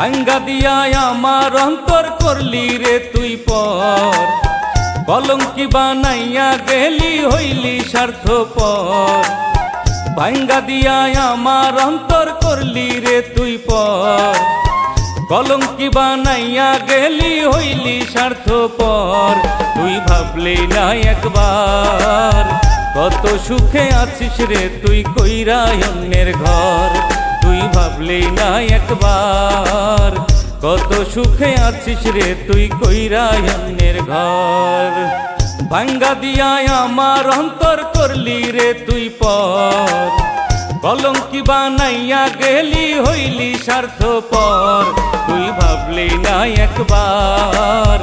ভাঙ্গা দিয়া আমার অন্তর করলি রে তুই পর। কলঙ্কি বানাইয়া গেলি, হইলি স্বার্থ পর ভাঙ্গা দিয়া আমার অন্তর করলি রে তুই পর। কলঙ্কি বানাইয়া গেলি, হইলি স্বার্থ পর তুই ভাবলি না একবার, কত সুখে আছিস রে তুই কইরা অন্যের ঘর। তুই ভাবলি না একবার? কত সুখে আছিস রে তুই কইরা অন্যের ঘর। ভাঙ্গা দিয়া আমার অন্তর করলি রে তুই পর। কলঙ্কি বানাইয়া গেলি হইলি স্বার্থ পর তুই ভাবলি না একবার?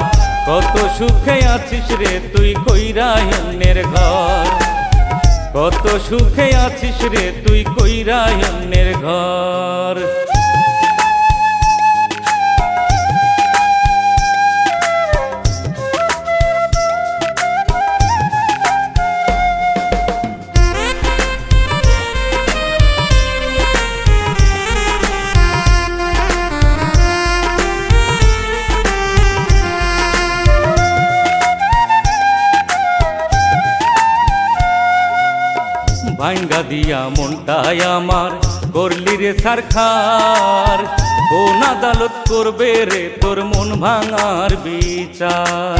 কত সুখে আছিস রে তুই কইরা অন্যের ঘর। কত সুখে আছিস রে তুই কইরা অন্যের ঘর। ভাঙ্গা দিয়া মনটাই আমার করলি রে সারখার। কোন আদালত করবে রে তোর মন ভাঙার বিচার?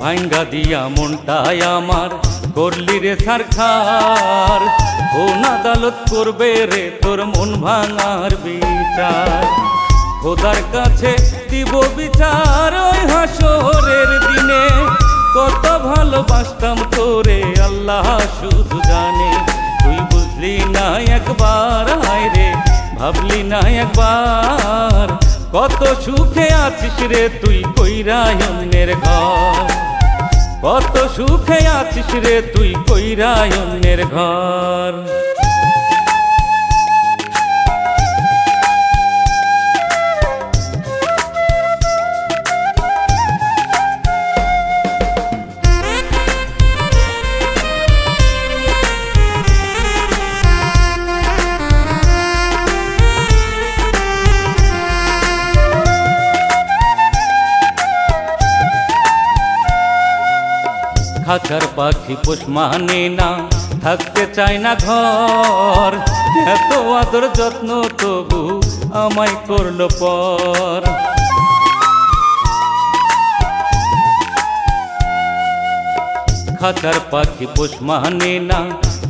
ভাঙ্গা দিয়া মনটাই আমার করলি রে সারখার। কোন আদালত করবে রে তোর মন ভাঙার বিচার? খোদার কাছে দিব বিচার ওই হাসরের দিনে। কত ভালোবাসতাম তোরে, আল্লাহ শুধু জানে। তুই বুঝলি না একবার রে, ভাবলি না একবার। কত সুখে আছিস রে তুই কইরা অন্যের ঘর। কত সুখে আছিস রে তুই কইরা অন্যের ঘর। খাঁচার পাখি পোষ মানে না। থাকতে চায় না ঘর। এত আদর যত্ন তবু আমায় করল পর। খাঁচার পাখি পোষ মানে না।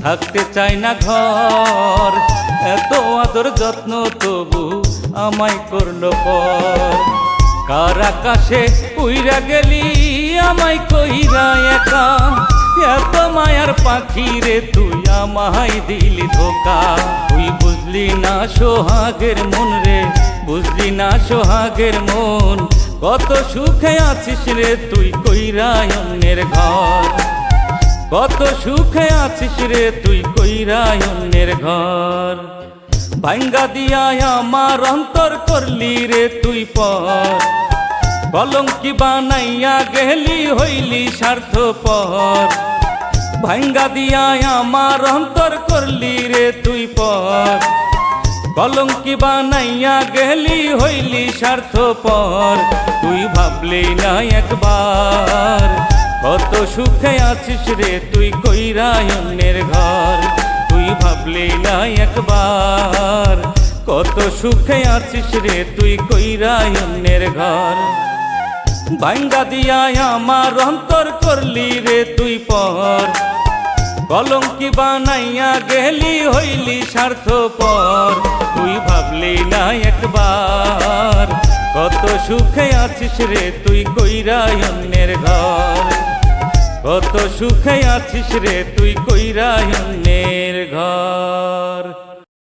থাকতে চায় না ঘর। এত আদর যত্ন তবু আমায় করল পর। কার আকাশে উইরা গেলি আমায় কইরা একা, এত মায়ার পাখি রে তুই আমায় দিলি ধোকা। তুই বুঝলি না সোহাগের মন রে, বুঝলি না সোহাগের মন। কত সুখে আছিস রে তুই কইরা অন্যের ঘর। কত সুখে আছিস রে তুই কইরা অন্যের ঘর। ভাঙ্গা দিয়া আমার অন্তর করলি রে তুই পর। কলঙ্কি বানাইয়া গেলি, হইলি স্বার্থ পর ভাঙ্গা দিয়া আমার অন্তর করলি রে তুই পর। কলঙ্কি বানাইয়া গেলি, হইলি স্বার্থ পর তুই ভাবলি না একবার, কত সুখে আছিস রে তুই কইরা ঘর। তুই ভাবলি না একবার, কত সুখে আছিস রে তুই কইরা ঘর। ভাঙ্গা দিয়া আমার অন্তর করলি রে তুই পর। কলঙ্কি বানাইয়া গেলি, হইলি স্বার্থ পর তুই ভাবলি না একবার, কত সুখে আছিস রে তুই কইরা অন্যের ঘর। কত সুখে আছিস রে তুই কইরা অন্যের ঘর।